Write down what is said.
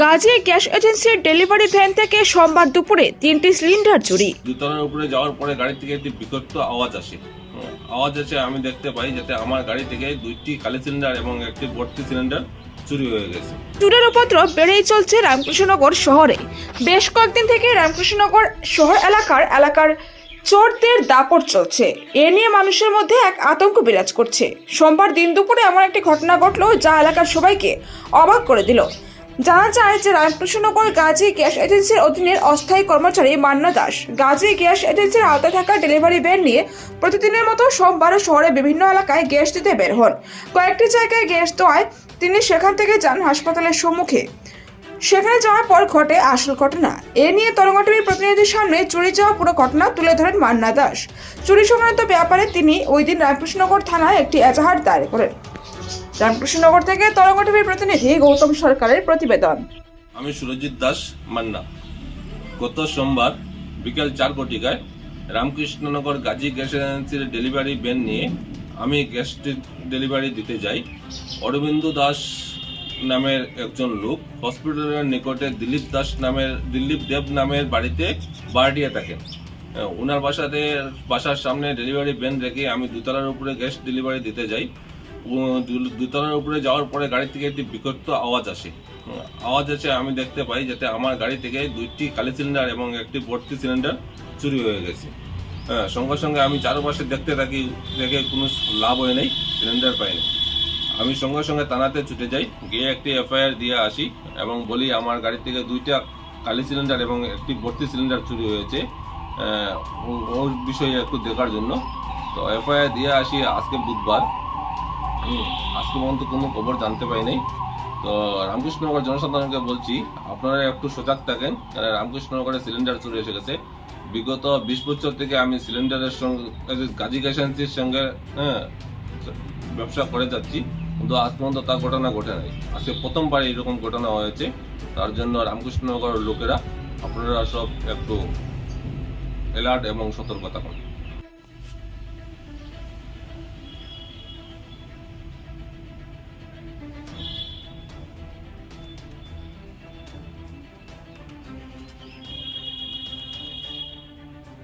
Gazi gas এজেন্সির delivery van থেকে সোমবার দুপুরে তিনটি সিলিন্ডার চুরি। দুতলার উপরে যাওয়ার পরে গাড়ি থেকে একটি বিকট আওয়াজ আসে। আওয়াজ আসে আমি দেখতে পাই যাতে আমার গাড়ি থেকে দুইটি খালি সিলিন্ডার এবং একটি ভর্তি সিলিন্ডার চুরি হয়ে গেছে। চুরের উপদ্রব বেড়েই চলছে রামকৃষ্ণনগর শহরে। বেশ কয়েকদিন থেকে রামকৃষ্ণনগর শহর এলাকার এলাকার চোরদের দাপট চলছে। এ নিয়ে মানুষের মধ্যে এক আতঙ্ক বিরাজ করছে। সোমবার দিন দুপুরে এমন একটি ঘটনা ঘটলো যা এলাকার সবাইকে অবাক করে দিল। জানা যায় যে রামকৃষ্ণনগর গাজী গ্যাস এজেন্সির অধীনের অস্থায়ী কর্মচারী মান্না দাস। গাজী গ্যাস এজেন্সির আওতায় থাকা ডেলিভারি ভ্যান নিয়ে প্রতিদিনের মতো সোমবার শহরে বিভিন্ন এলাকায় গ্যাস দিতে বের হন। কয়েকটি জায়গায় গ্যাস দেওয়ায় তিনি সেখান থেকে যান হাসপাতালের সম্মুখে। সেখানে যাওয়ার পর ঘটে আসল ঘটনা। এ নিয়ে তরঙ্গ টিভির প্রতিনিধির সামনে চুরি যাওয়া পুরো ঘটনা তুলে ধরেন মান্না দাস। চুরি সংক্রান্ত ব্যাপারে তিনি ওই দিন রামকৃষ্ণনগর থানায় একটি এজাহার দায়ের করেন। রামকৃষ্ণনগর থেকে তরঙ্গ টিভির প্রতিনিধি গৌতম সরকারের প্রতিবেদন। আমি সুরজিৎ দাস মান্না। গত সোমবার বিকেল চার কোটিকায় রামকৃষ্ণনগর গাজী গ্যাস এজেন্সির ডেলিভারি ভ্যান নিয়ে আমি গ্যাস ডেলিভারি দিতে যাই। অরবিন্দ দাস নামের একজন লোক হসপিটালের নিকটে দিলীপ দাস নামের, দিলীপ দেব নামের বাড়িতে বাড়িয়ে থাকেন। ওনার বাসাতে, বাসার সামনে ডেলিভারি ভ্যান রেখে আমি দুতলার উপরে গ্যাস ডেলিভারি দিতে যাই। দুতলার উপরে যাওয়ার পরে গাড়ি থেকে একটি বিকট আওয়াজ আসে। আওয়াজ আসে আমি দেখতে পাই যাতে আমার গাড়ি থেকে দুইটি খালি সিলিন্ডার এবং একটি ভর্তি সিলিন্ডার চুরি হয়ে গেছে। হ্যাঁ সঙ্গে সঙ্গে আমি চারপাশে দেখতে থাকি, দেখে কোনো লাভ হয় নাই, সিলিন্ডার পাইনি আমি সঙ্গে সঙ্গে থানাতে ছুটে যাই, গিয়ে একটি এফআইআর দিয়ে আসি এবং বলি, আমার গাড়ি থেকে দুইটা খালি সিলিন্ডার এবং একটি ভর্তি সিলিন্ডার চুরি হয়েছে। ওর বিষয়ে একটু দেখার জন্য। তো এফআইআর দিয়ে আসি আজকে বুধবার। আজকে পর্যন্ত কোনো খবর জানতে পাই নাই তো রামকৃষ্ণনগর জনসাধারণকে বলছি, আপনারা একটু সজাগ থাকেন কারণ রামকৃষ্ণনগরে সিলিন্ডার চুরি এসে গেছে। বিগত বিশ বছর থেকে আমি সিলিন্ডারের সঙ্গে গাজী গ্যাস এজেন্সির সঙ্গে হ্যাঁ ব্যবসা করে যাচ্ছি, কিন্তু আজ পর্যন্ত তার ঘটনা ঘটে নাই। আজকে প্রথমবার এরকম ঘটনা হয়েছে। তার জন্য রামকৃষ্ণনগর লোকেরা, আপনারা সব একটু অ্যালার্ট এবং সতর্কতা করুন।